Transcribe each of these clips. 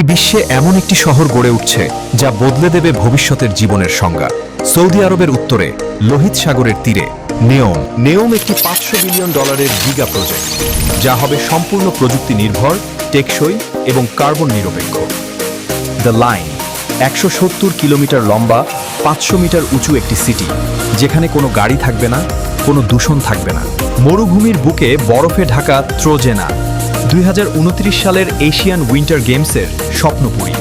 এই বিশ্বে এমন একটি শহর গড়ে উঠছে যা বদলে দেবে ভবিষ্যতের জীবনের সংজ্ঞা। সৌদি আরবের উত্তরে, লোহিত সাগরের তীরে, নেওম। নেওম একটি পাঁচশো বিলিয়ন ডলারের গিগা প্রজেক্ট যা হবে সম্পূর্ণ প্রযুক্তি নির্ভর, টেকসই এবং কার্বন নিরপেক্ষ। দ্য লাইন, একশো সত্তর কিলোমিটার লম্বা, পাঁচশো মিটার উঁচু একটি সিটি, যেখানে কোনো গাড়ি থাকবে না, কোনো দূষণ থাকবে না। মরুভূমির বুকে বরফে ঢাকা ত্রোজেনা দুই হাজার উনত্রিশ সালের এশিয়ান উইন্টার গেমসের স্বপ্নপুরী।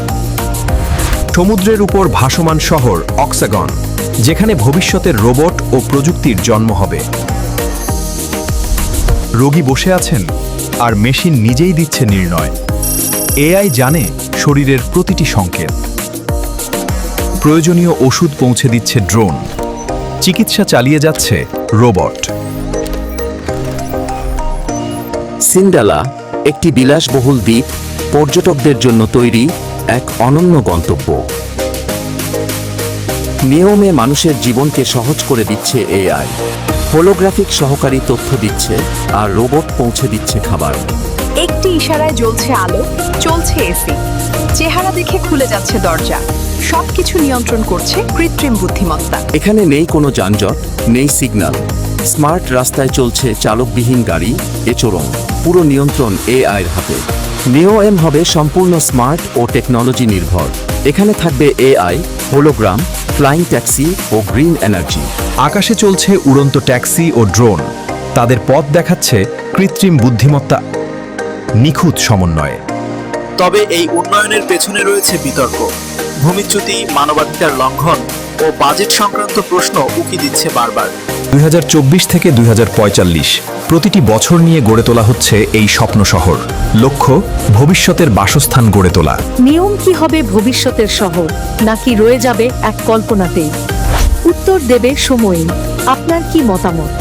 সমুদ্রের উপর ভাসমান শহর অক্সাগন, যেখানে ভবিষ্যতের রোবট ও প্রযুক্তির জন্ম হবে। রোগী বসে আছেন আর মেশিন নিজেই দিচ্ছে নির্ণয়। এআই জানে শরীরের প্রতিটি সংকেত। প্রয়োজনীয় ওষুধ পৌঁছে দিচ্ছে ড্রোন। চিকিৎসা চালিয়ে যাচ্ছে রোবট। সিন্ডালা একটি বিলাসবহুল দ্বীপ পর্যটকদের জন্য তৈরি এক অনন্য গন্তব্য। নিয়মে মানুষের জীবনকে সহজ করে দিচ্ছে এআই। হোলোগ্রাফিক সহকারী তথ্য দিচ্ছে আর রোবট পৌঁছে দিচ্ছে খাবার। একটি ইশারায় জ্বলছে আলো চলছে এসি। চেহারা দেখে খুলে যাচ্ছে দরজা। সবকিছু নিয়ন্ত্রণ করছে কৃত্রিম বুদ্ধিমত্তা। এখানে নেই কোনো যানজট নেই সিগন্যাল স্মার্ট রাস্তায় চলছে চালকবিহীন গাড়ি এচরণ পুরো নিয়ন্ত্রণ এআইয়ের হাতে। নিও এম হবে সম্পূর্ণ স্মার্ট ও টেকনোলজি নির্ভর। এখানে থাকবে এআই হোলোগ্রাম ফ্লাইং ট্যাক্সি ও গ্রিন এনার্জি। আকাশে চলছে উড়ন্ত ট্যাক্সি ও ড্রোন। তাদের পথ দেখাচ্ছে কৃত্রিম বুদ্ধিমত্তা নিখুঁত সমন্বয়ে। তবে এই উন্নয়নের পেছনে রয়েছে বিতর্ক। ভূমিচ্যুতি মানবাধিকার লঙ্ঘন ও বাজেট সংক্রান্ত প্রশ্ন উকি দিচ্ছে বারবার। দুই হাজার চব্বিশ থেকে দুই হাজার পঁয়তাল্লিশ। প্রতিটি বছর নিয়ে গড়ে তোলা হচ্ছে এই স্বপ্ন শহর। লক্ষ্য, ভবিষ্যতের বাসস্থান গড়ে তোলা। নিয়ম কি হবে ভবিষ্যতের শহর? নাকি রয়ে যাবে এক কল্পনাতেই? উত্তর দেবে সময়ই আপনার কি মতামত?